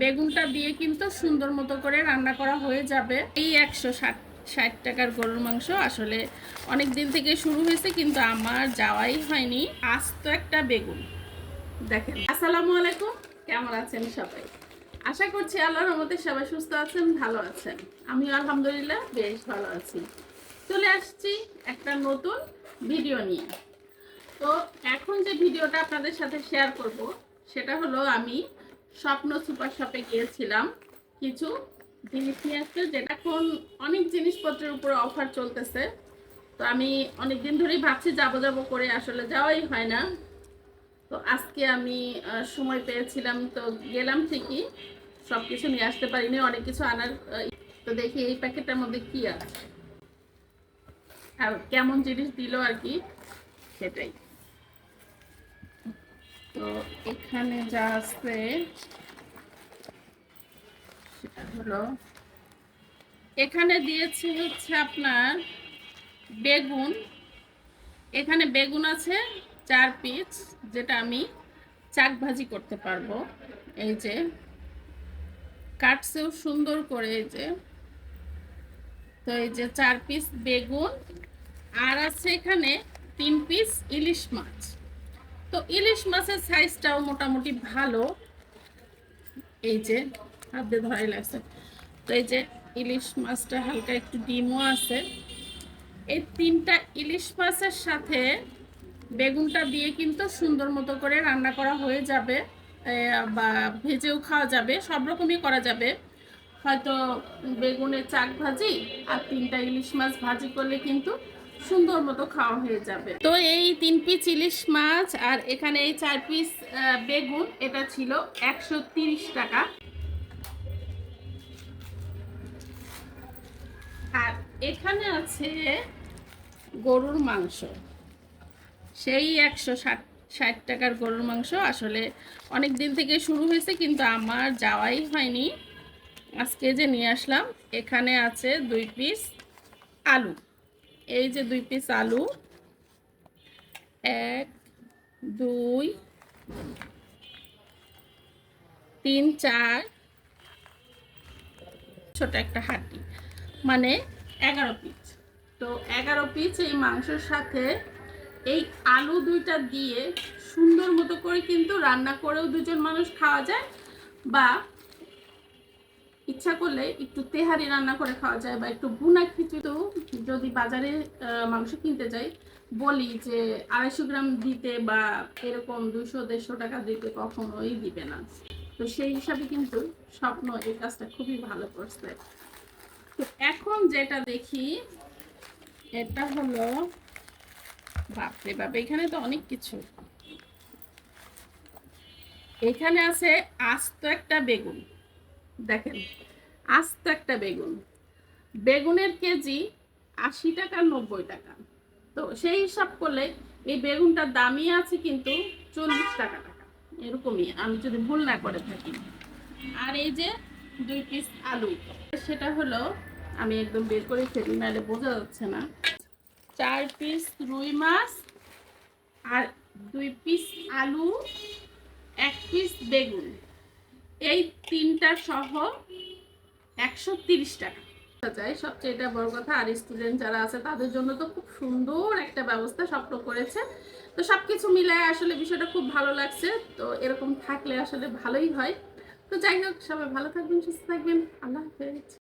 বেগুনটা দিয়ে কিন্তু সুন্দর মতো করে রান্না করা হয়ে যাবে। এই একশো ষাট ষাট টাকার গরুর মাংস আসলে অনেক দিন থেকে শুরু হয়েছে, কিন্তু আমার যাওয়াই হয়নি। আজ তো একটা বেগুন। দেখেন। আসসালামু আলাইকুম। কেমন আছেন সবাই? আশা করছি আল্লাহর আমাদের সবাই সুস্থ আছেন, ভালো আছেন। আমি আলহামদুলিল্লাহ বেশ ভালো আছি। চলে আসছি একটা নতুন ভিডিও নিয়ে। তো এখন যে ভিডিওটা আপনাদের সাথে শেয়ার করব, সেটা হলো আমি স্বপ্ন সুপার শপে গিয়েছিলাম কিছু জিনিস নিয়ে আসতে, যেটা এখন অনেক জিনিসপত্রের উপরে অফার চলতেছে। তো আমি অনেক দিন ধরেই ভাবছি যাব যাব করে, আসলে যাওয়াই হয় না। তো আজকে আমি সময় পেয়েছিলাম, তো গেলাম ঠিকই। সব কিছু নিয়ে আসতে পারিনি, অনেক কিছু আনার তো দেখি এই প্যাকেটটার মধ্যে কি আছে। আর কেমন জিনিস দিল আর কি, সেটাই। তো এখানে যা আছে সেটা হলো, এখানে দিয়েছে হচ্ছে আপনার বেগুন। এখানে বেগুন আছে চার পিস, যেটা আমি চাক ভাজি করতে পারব। এই যে কাটছেও সুন্দর করে এই যে। তো এই যে চার পিস বেগুন, আর আছে এখানে তিন পিস ইলিশ মাছ। তো ইলিশ মাছের সাইজটাও মোটামুটি ভালো। এই যে, হাত ধরাই লাগছে। তো এই যে ইলিশ মাছটা হালকা একটু ডিমও আছে। এই তিনটা ইলিশ মাছের সাথে বেগুনটা দিয়ে কিন্তু সুন্দর মতো করে রান্না করা হয়ে যাবে বা ভেজেও খাওয়া যাবে, সব রকমই করা যাবে। হয়তো বেগুনের চাক ভাজি আর তিনটা ইলিশ মাছ ভাজি করলে কিন্তু সুন্দর মতো খাওয়া হয়ে যাবে। তো এই তিন পিস ইলিশ মাছ আর এখানে এই চার পিস বেগুন, এটা ছিল একশো টাকা। আর এখানে আছে গরুর মাংস। সেই একশো ষাট ষাট টাকার গরুর মাংস। আসলে অনেক দিন থেকে শুরু হয়েছে, কিন্তু আমার যাওয়াই হয়নি। আজকে যে নিয়ে আসলাম, এখানে আছে দুই পিস আলু। এই যে দুই পিস আলু, এক, দুই, তিন, চার, ছোট একটা হাড্ডি মানে এগারো পিস। তো এগারো পিস এই মাংসের সাথে এই আলু দুইটা দিয়ে সুন্দর মতো করে কিন্তু রান্না করেও দুজন মানুষ খাওয়া যায় বা ইচ্ছা করলে একটু তেহারি রান্না করে খাওয়া যায় বা একটু ভুনা খিচুড়িতেও যদি বাজারে মাংস কিনতে যাই, বলি যে আড়াইশো গ্রাম দিতে বা এরকম দুশো দেড়শো টাকা দিতে কখনোই দিবে না। তো সেই হিসাবে কিন্তু স্বপ্ন এই কাজটা খুবই ভালো করছে। তো এখন যেটা দেখি, এটা হলো বাপরে বাপ, এখানে তো অনেক কিছু। এখানে আছে আস্ত একটা বেগুন। দেখেন, আস্ত একটা বেগুন। বেগুনের কেজি আশি টাকা, নব্বই টাকা। তো সেই হিসাব করলে এই বেগুনটার দামই আছে কিন্তু চল্লিশ টাকা টাকা। এরকমই, আমি যদি ভুল না করে থাকি। আর এই যে দুই পিস আলু, সেটা হলো, আমি একদম বের করে ফেলি, নাহলে বোঝা যাচ্ছে না। চার পিস রুই মাছ আর দুই পিস আলু, এক পিস বেগুন। এই তিনটা সহ একশো তিরিশ টাকা। যায় সবচেয়ে এটা বড় কথা, আর স্টুডেন্ট যারা আছে, তাদের জন্য তো খুব সুন্দর একটা ব্যবস্থা স্বপ্ন করেছে। তো সব কিছু মিলায় আসলে বিষয়টা খুব ভালো লাগছে। তো এরকম থাকলে আসলে ভালোই হয়। তো যাই হোক, সবাই ভালো থাকবেন, সুস্থ থাকবেন। আল্লাহ হাফেজ।